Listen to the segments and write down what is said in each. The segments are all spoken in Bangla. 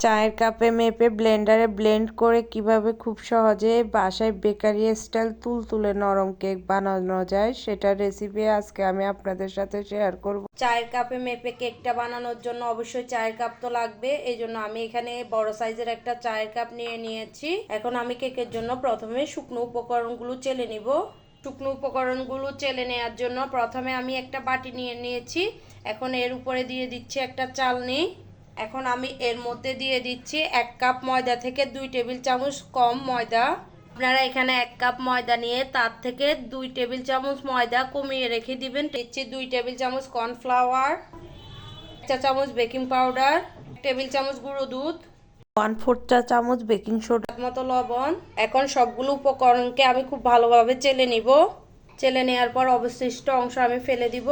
চায়ের কাপে মেপে ব্লেন্ডারে ব্লেন্ড করে কীভাবে খুব সহজে বাসায় বেকারি স্টাইল তুলতুলে নরম কেক বানানো যায় সেটার রেসিপি আজকে আমি আপনাদের সাথে শেয়ার করব। চায়ের কাপে মেপে কেকটা বানানোর জন্য অবশ্যই চায়ের কাপ তো লাগবে এই জন্য আমি এখানে বড় সাইজের একটা চায়ের কাপ নিয়ে নিয়েছি। এখন আমি কেকের জন্য প্রথমে শুকনো উপকরণগুলো চেলে নিব। শুকনো উপকরণগুলো চেলে নেওয়ার জন্য প্রথমে আমি একটা বাটি নিয়ে নিয়েছি। এখন এর উপরে দিয়ে দিচ্ছি একটা চালনি। এখন আমি এর মধ্যে দিয়ে দিচ্ছি এক কাপ ময়দা থেকে দুই টেবিল চামচ কম ময়দা। আপনারা এখানে এক কাপ ময়দা নিয়ে তার থেকে দুই টেবিল চামচ ময়দা কমিয়ে রেখে দিবেন। দিচ্ছি দুই টেবিল চামচ কর্নফ্লাওয়ার চা চামচ বেকিং পাউডার টেবিল চামচ গুঁড়ো দুধ ওয়ান ফোর চা চামচ বেকিং সোডা। মতো লবণ। এখন সবগুলো উপকরণকে আমি খুব ভালোভাবে চেলে নিব। চেলে নেওয়ার পর অবশিষ্ট অংশ আমি ফেলে দিব।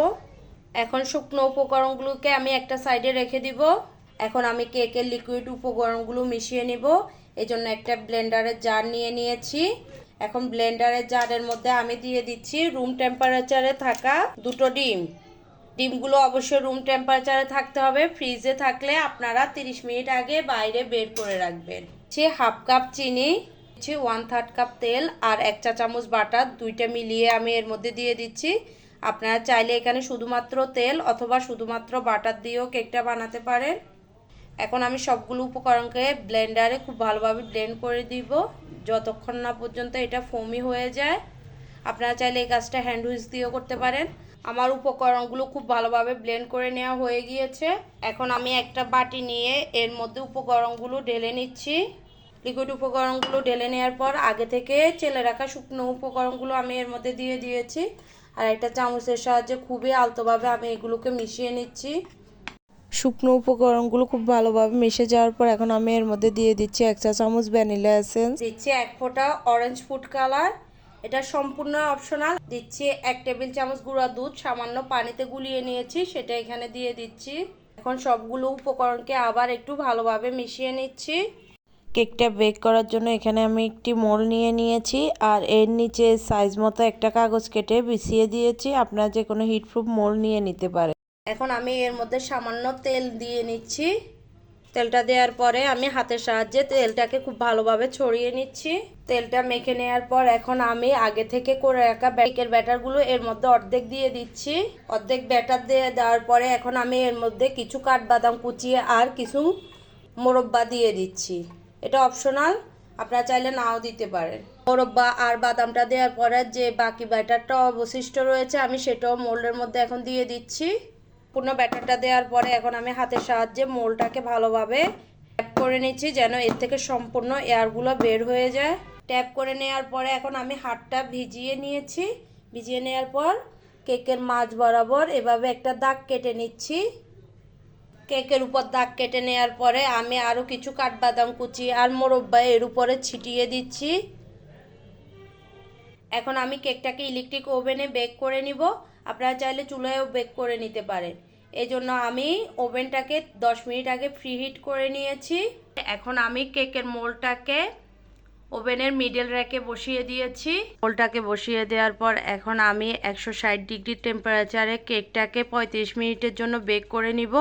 এখন শুকনো উপকরণগুলোকে আমি একটা সাইডে রেখে দিব। এখন আমি কেকের লিকুইড উপকরণগুলো মিশিয়ে নিব। এই জন্য একটা ব্লেন্ডারের জার নিয়ে নিয়েছি। এখন ব্লেন্ডারের জারের মধ্যে আমি দিয়ে দিচ্ছি রুম টেম্পারেচারে থাকা দুটো ডিম। ডিমগুলো অবশ্যই রুম টেম্পারেচারে থাকতে হবে। ফ্রিজে থাকলে আপনারা 30 মিনিট আগে বাইরে বের করে রাখবেন। সে হাফ কাপ চিনি, দিচ্ছি ওয়ান থার্ড কাপ তেল আর এক চা চামচ বাটার, দুইটা মিলিয়ে আমি এর মধ্যে দিয়ে দিচ্ছি। আপনারা চাইলে এখানে শুধুমাত্র তেল অথবা শুধুমাত্র বাটার দিয়েও কেকটা বানাতে পারেন। এখন আমি সবগুলো উপকরণকে ব্লেন্ডারে খুব ভালোভাবে ব্লেন্ড করে দিব। যতক্ষণ না পর্যন্ত এটা ফোমি হয়ে যায়, আপনারা চাইলে এই কাজটা হ্যান্ড হুইস দিয়েও করতে পারেন। আমার উপকরণগুলো খুব ভালোভাবে ব্লেন্ড করে নেওয়া হয়ে গিয়েছে। এখন আমি একটা বাটি নিয়ে এর মধ্যে উপকরণগুলো ঢেলে নিচ্ছি। লিকুইড উপকরণগুলো ঢেলে নেওয়ার পর আগে থেকে চেলে রাখা শুকনো উপকরণগুলো আমি এর মধ্যে দিয়ে দিয়েছি। আর একটা চামচের সাহায্যে খুবই আলতোভাবে আমি এগুলোকে মিশিয়ে নিচ্ছি। শুকনো উপকরণগুলো খুব ভালোভাবে মিশে যাওয়ার পর এখন আমি এর মধ্যে দিয়ে দিচ্ছি এক চা চামচ ভ্যানিলা এসেন্স। দিচ্ছি এক ফোঁটা অরেঞ্জ ফুড কালার এটা সম্পূর্ণ অপশনাল দিচ্ছি এক টেবিল চামচ গুঁড়া দুধ। সামান্য পানিতে গুলিয়ে নিয়েছি, সেটা এখানে দিয়ে দিচ্ছি। এখন সবগুলো উপকরণকে আবার একটু ভালোভাবে মিশিয়ে নিচ্ছি। কেকটা বেক করার জন্য এখানে আমি একটি মোল নিয়ে নিয়েছি, আর এর নিচে সাইজ মতো একটা কাগজ কেটে বিছিয়ে দিয়েছি। আপনারা যে কোনো হিটপ্রুফ মোল নিয়ে নিতে পারেন। এখন আমি এর মধ্যে সামান্য তেল দিয়ে নিচ্ছি। তেলটা দেওয়ার পরে আমি হাতের সাহায্যে তেলটাকে খুব ভালোভাবে ছড়িয়ে নিচ্ছি। তেলটা মেখে নেওয়ার পর এখন আমি আগে থেকে করে রাখা কেকের ব্যাটারগুলো এর মধ্যে অর্ধেক দিয়ে দিচ্ছি। অর্ধেক ব্যাটার দিয়ে দেওয়ার পরে এখন আমি এর মধ্যে কিছু কাঠবাদাম কুচিয়ে আর কিছু মোরব্বা দিয়ে দিচ্ছি। এটা অপশনাল, আপনারা চাইলে নাও দিতে পারেন। মোরব্বা আর বাদামটা দেওয়ার পরে যে বাকি ব্যাটারটা অবশিষ্ট রয়েছে, আমি সেটাও মোল্ডের মধ্যে এখন দিয়ে দিচ্ছি। পূর্ণ ব্যাটারটা দেওয়ার পরে এখন আমি হাতের সাহায্যে মোলটাকে ভালোভাবে ট্যাপ করে নিচ্ছি যেন এর থেকে সম্পূর্ণ এয়ারগুলো বের হয়ে যায়। ট্যাপ করে নেওয়ার পরে এখন আমি হাতটা ভিজিয়ে নিয়েছি। ভিজিয়ে নেওয়ার পর কেকের মাছ বরাবর এভাবে একটা দাগ কেটে নিচ্ছি। কেকের উপর দাগ কেটে নেওয়ার পরে আমি আরও কিছু কাঠবাদাম কুচি আর মোরব্বা এর উপরে ছিটিয়ে দিচ্ছি। এখন আমি কেকটাকে ইলেকট্রিক ওভেনে বেক করে নিব। আপনারা চাইলে চুলায়ও বেক করে নিতে পারেন। এই জন্য আমি ওভেনটাকে 10 মিনিট আগে ফ্রি হিট করে নিয়েছি। এখন আমি কেকের মোলটাকে ওভেনের মিডল র্যাকে বসিয়ে দিয়েছি। মোলটাকে বসিয়ে দেওয়ার পর এখন আমি একশো ষাট ডিগ্রি টেম্পারেচারে কেকটাকে পঁয়ত্রিশ মিনিটের জন্য বেক করে নিব।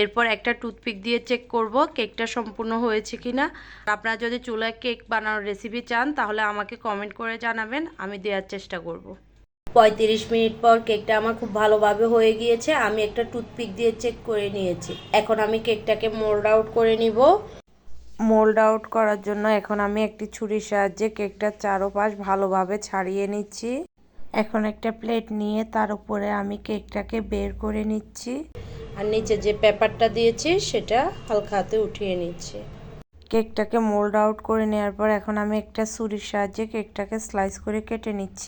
এরপর একটা টুথপিক দিয়ে চেক করব কেকটা সম্পূর্ণ হয়েছে কিনা। আপনারা যদি চুলায় কেক বানানোর রেসিপি চান তাহলে আমাকে কমেন্ট করে জানাবেন আমি দেওয়ার চেষ্টা করব। পঁয়ত্রিশ মিনিট পর কেকটা আমার খুব ভালোভাবে হয়ে গিয়েছে আমি একটা টুথপিক দিয়ে চেক করে নিয়েছি। এখন আমি কেকটাকে মোল্ড আউট করে নিব। মোল্ড আউট করার জন্য এখন আমি একটি ছুরির সাহায্যে কেকটার চারোপাশ ভালোভাবে ছাড়িয়ে নিচ্ছি। এখন একটা প্লেট নিয়ে তার উপরে আমি কেকটাকে বের করে নিচ্ছি। আর নিচে যে পেপারটা দিয়েছি, সেটা হালকা হাতে উঠিয়ে নিচ্ছি। কেকটাকে মোল্ড আউট করে নেওয়ার পর এখন আমি একটা ছুরির সাহায্যে কেকটাকে স্লাইস করে কেটে নিচ্ছি।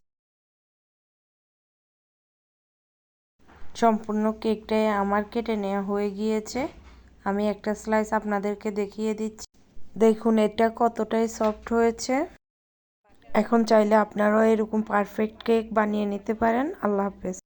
সম্পূর্ণ কেকটাই আমার কেটে নেওয়া হয়ে গিয়েছে। আমি একটা স্লাইস আপনাদেরকে দেখিয়ে দিচ্ছি। দেখুন, এটা কতটাই সফট হয়েছে। এখন চাইলে আপনারাও এরকম পারফেক্ট কেক বানিয়ে নিতে পারেন। আল্লাহ হাফেজ।